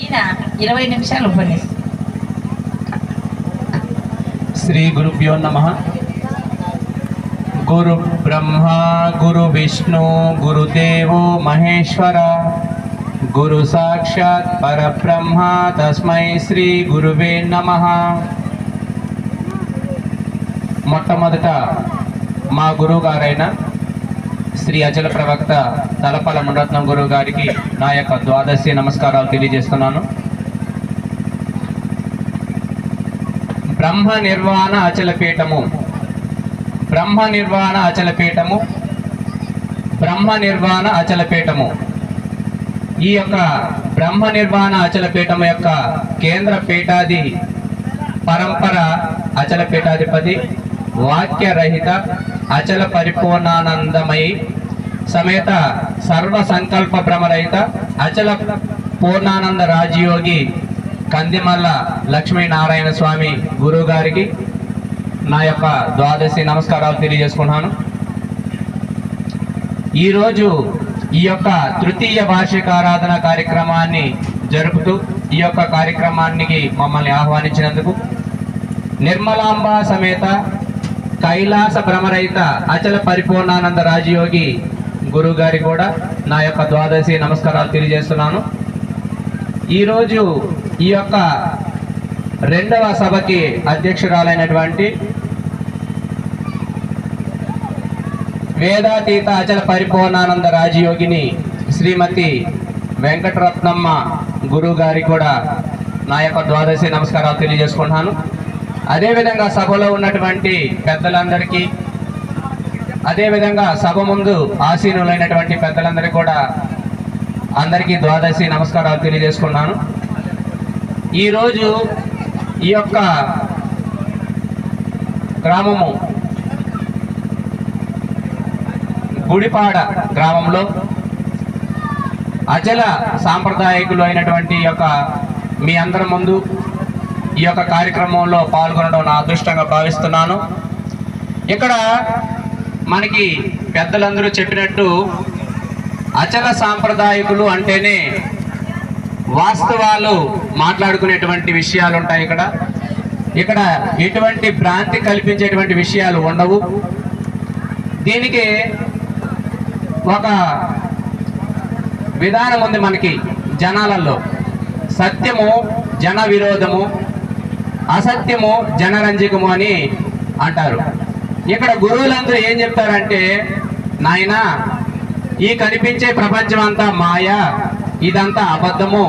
ఈయన ఇరవై నిమిషాలు ఉపన్యాసం. శ్రీ గురుభ్యో నమ. గురు బ్రహ్మ గురు విష్ణు గురుదేవో మహేశ్వర గురు సాక్షాత్ పరబ్రహ్మ తస్మై శ్రీ గురువే నమ. మొట్టమొదట మా గురువు గారైన శ్రీ అచల ప్రవక్త తలపల మునరత్నం గురువు గారికి నా యొక్క ద్వాదశి నమస్కారాలు తెలియజేస్తున్నాను. బ్రహ్మ నిర్వాణ అచలపీఠము బ్రహ్మ నిర్వాణ అచలపీఠము బ్రహ్మ నిర్వాణ అచలపీఠము ఈ యొక్క బ్రహ్మ నిర్వాణ అచలపీఠము యొక్క కేంద్ర పీఠాది పరంపర అచలపీఠాధిపతి వాక్యరహిత అచల పరిపూర్ణానందమయి సమేత సర్వ సంకల్ప భ్రమరహిత అచల పూర్ణానంద రాజయోగి కందిమల్ల లక్ష్మీనారాయణ స్వామి గురువు గారికి నా యొక్క ద్వాదశి నమస్కారాలు తెలియజేసుకున్నాను ఈరోజు ఈ యొక్క తృతీయ వార్షిక ఆరాధన కార్యక్రమాన్ని జరుపుతూ ఈ యొక్క కార్యక్రమానికి మమ్మల్ని ఆహ్వానించినందుకు నిర్మలాంబ సమేత కైలాస భ్రమరహిత అచల పరిపూర్ణానంద రాజయోగి గురువు గారి కూడా నా యొక్క ద్వాదశి నమస్కారాలు తెలియజేస్తున్నాను. ఈరోజు ఈ యొక్క రెండవ సభకి అధ్యక్షురాలైనటువంటి వేదాతీత అచల పరిపూర్ణానంద రాజయోగిని శ్రీమతి వెంకటరత్నమ్మ గురువు గారికి కూడా నా యొక్క ద్వాదశి నమస్కారాలు తెలియజేసుకుంటున్నాను. అదేవిధంగా సభలో ఉన్నటువంటి పెద్దలందరికీ అదేవిధంగా సభ ముందు ఆసీనులైనటువంటి పెద్దలందరికీ కూడా అందరికీ ద్వాదశి నమస్కారాలు తెలియజేసుకున్నాను. ఈరోజు ఈ యొక్క గ్రామము గుడిపాడ గ్రామంలో అచల సాంప్రదాయకులు అయినటువంటి యొక్క మీ అందరి ముందు ఈ యొక్క కార్యక్రమంలో పాల్గొనడం నా అదృష్టంగా భావిస్తున్నాను. ఇక్కడ మనకి పెద్దలందరూ చెప్పినట్టు అచల సాంప్రదాయకులు అంటేనే వాస్తవాలు మాట్లాడుకునేటువంటి విషయాలు ఉంటాయి ఇక్కడ. ఇక్కడ ఎటువంటి భ్రాంతి కల్పించేటువంటి విషయాలు ఉండవు. దీనికి ఒక విధానం ఉంది మనకి జనాలలో. సత్యము జన విరోధము అసత్యము జనరంజకము అని అంటారు. ఇక్కడ గురువులందరూ ఏం చెప్తారంటే నాయన ఈ కనిపించే ప్రపంచం అంతా మాయ ఇదంతా అబద్ధము.